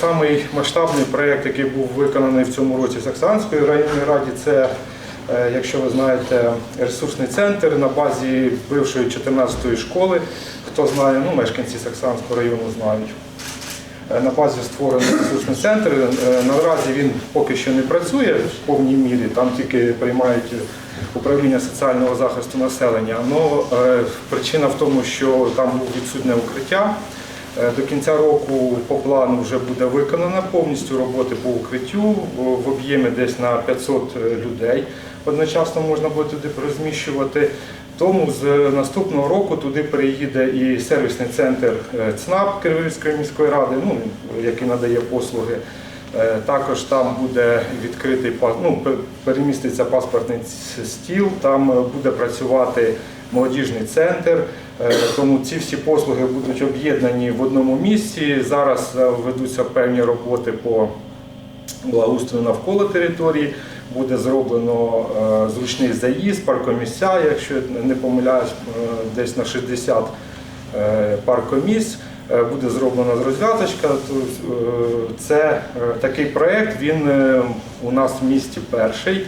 самий масштабний проєкт, який був виконаний в цьому році в Саксанської районній раді, це, е, якщо ви знаєте, ресурсний центр на базі бившої 14-ї школи. Хто знає, ну, мешканці Саксанського району знають. Е, На базі створений ресурсний центр. Е, Наразі він поки що не працює в повній мірі, там тільки приймають управління соціального захисту населення. Але причина в тому, що там було відсутнє укриття. Е, До кінця року по плану вже буде виконана повністю роботи по укриттю в об'ємі десь на 500 людей. Одночасно можна буде туди розміщувати. Тому з наступного року туди переїде і сервісний центр е, ЦНАП Кривівської міської ради, ну, який надає послуги. Е, Також там буде відкритий ну, переміститься паспортний стіл, там е, буде працювати молодіжний центр. Е, Тому ці всі послуги будуть об'єднані в одному місці. Зараз е, ведуться певні роботи по благоустрою навколо території. Буде зроблено е, зручний заїзд, паркомісця, якщо не помиляюсь, десь на 60 е, паркомісць. Буде зроблена розв'язочка. Це такий проєкт, він у нас в місті перший.